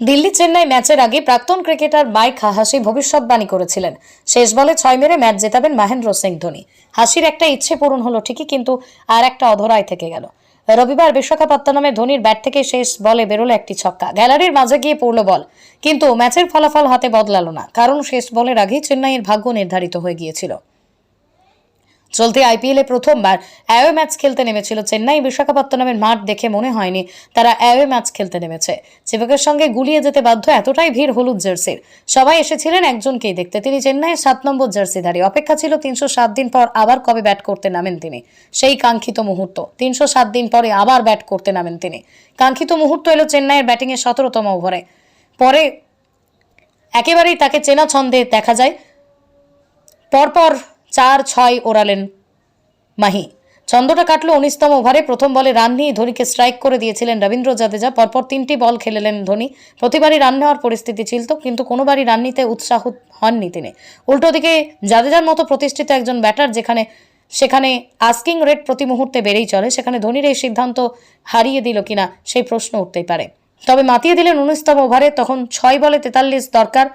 দিল্লি চেন্নাই ম্যাচের আগে প্রাক্তন ক্রিকেটার মাইক হাসি ভবিষ্যৎবাণী করেছিলেন। শেষ বলে ছয় মেরে ম্যাচ জেতাবেন মহেন্দ্র সিং ধোনি। হাসির একটা ইচ্ছে পূরণ হলো ঠিকই, কিন্তু আর একটা অধরায় থেকে গেল। রবিবার বিশাখাপত্তনমে ধোনির ব্যাট থেকে শেষ বলে বেরোলো একটি ছক্কা। গ্যালারির মাঝে গিয়ে পড়ল বল, কিন্তু ম্যাচের ফলাফল হাতে বদলালো না। কারণ শেষ বলের আগেই চেন্নাইয়ের ভাগ্য নির্ধারিত হয়ে গিয়েছিল। চলতি আইপিএলে প্রথমবার অ্যাওয়ে ম্যাচ খেলতে নেমেছিল চেন্নাই বিশাখাপত্তনমের মাঠ দেখে মনে হয়নি তারা অ্যাওয়ে ম্যাচ খেলতে নেমেছে। চেপকের সঙ্গে গুলিয়ে যেতে বাধ্য এতটাই ভিড় হলুদ জার্সির। সবাই এসেছিলেন একজনকেই দেখতে। তিনি চেন্নাইয়ের সাত নম্বর জার্সিধারী। অপেক্ষা ছিল তিনশো সাত দিন পর আবার কবে ব্যাট করতে নামেন তিনি। সেই কাঙ্ক্ষিত মুহূর্ত। তিনশো সাত দিন পরে আবার ব্যাট করতে নামেন তিনি। কাঙ্ক্ষিত মুহূর্ত এলো চেন্নাইয়ের ব্যাটিংয়ের সতেরোতম ওভারে। পরে একেবারেই তাকে চেনা ছন্দে দেখা যায়। পরপর চার ছয় ওড়ালেন মাহি। ছন্দটা কাটলো উনিশতম ওভারে প্রথম বলে রান নিয়ে ধোনিকে স্ট্রাইক করে দিয়েছিলেন রবীন্দ্র জাদেজা, পরপর তিনটি বল খেলেলেন ধোনি। প্রতিবারই রান নেওয়ার পরিস্থিতি ছিল তো, কিন্তু কোনোবারই রান নিতে উৎসাহ হননি তিনি। উল্টো দিকে জাদেজার মতো প্রতিষ্ঠিত একজন ব্যাটার যেখানে, সেখানে আস্কিং রেট প্রতি মুহূর্তে বেড়েই চলে, সেখানে ধোনির এই সিদ্ধান্ত হারিয়ে দিল কিনা সেই প্রশ্ন উঠতেই পারে। তবে মাতিয়ে দিলেন উনিশতম ওভারে, তখন ছয় বলে তেতাল্লিশ দরকার।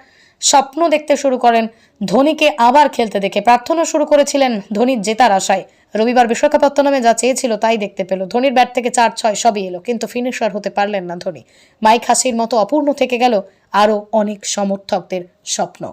স্বপ্ন দেখতে শুরু করেন। ধোনিকে আবার খেলতে দেখে প্রার্থনা শুরু করেছিলেন ধোনির জেতার আশায়। রবিবার বিশাখাপত্তনমে যা চেয়েছিল তাই দেখতে পেল। ধোনির ব্যাট থেকে চার ছয় সবই এলো, কিন্তু ফিনিশার হতে পারলেন না ধোনি। মাইক হাসির মতো অপূর্ণ থেকে গেল আরও অনেক সমর্থকদের স্বপ্ন।